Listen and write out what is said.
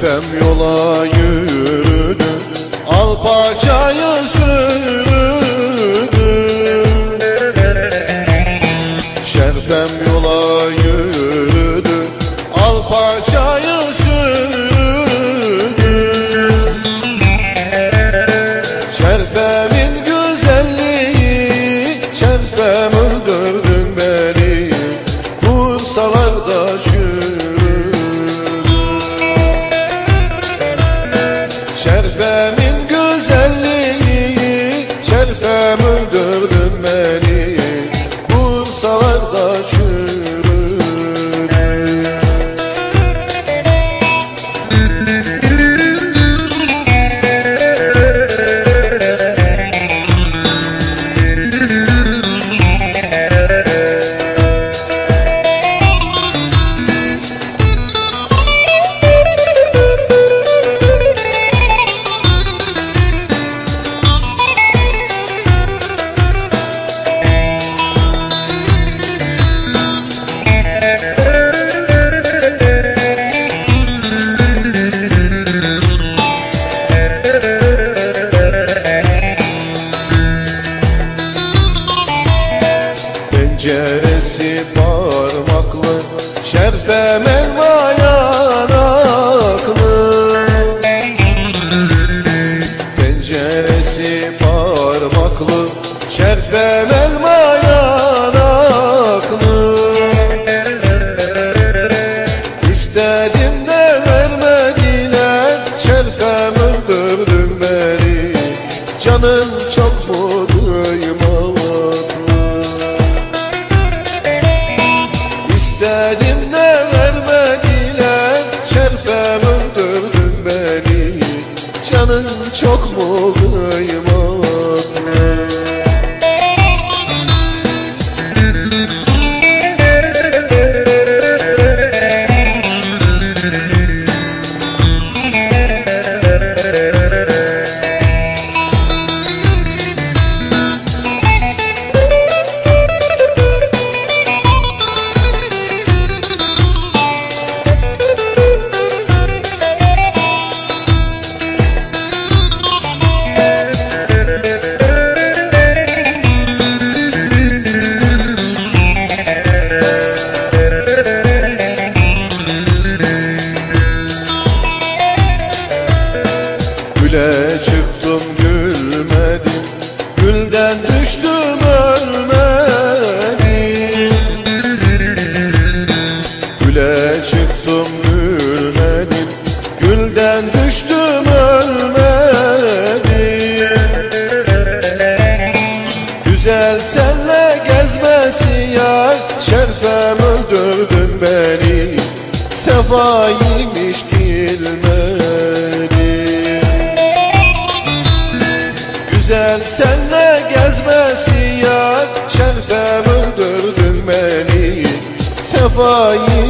Düşsem yola yürünü Al paçayı sürünü ve Penceresi parmaklı Şerfem elma yanaklı Penceresi parmaklı elma yanaklı Canım çok mu duymaklı İstedim de vermediler düştüm ölmedim Güle çıktım gülmedim Gülden düştüm ölmedim Güzel senle gezmesi ya. Şerfem öldürdün beni. Sefaymış ya Şerfem öldürdün beni Sefaymış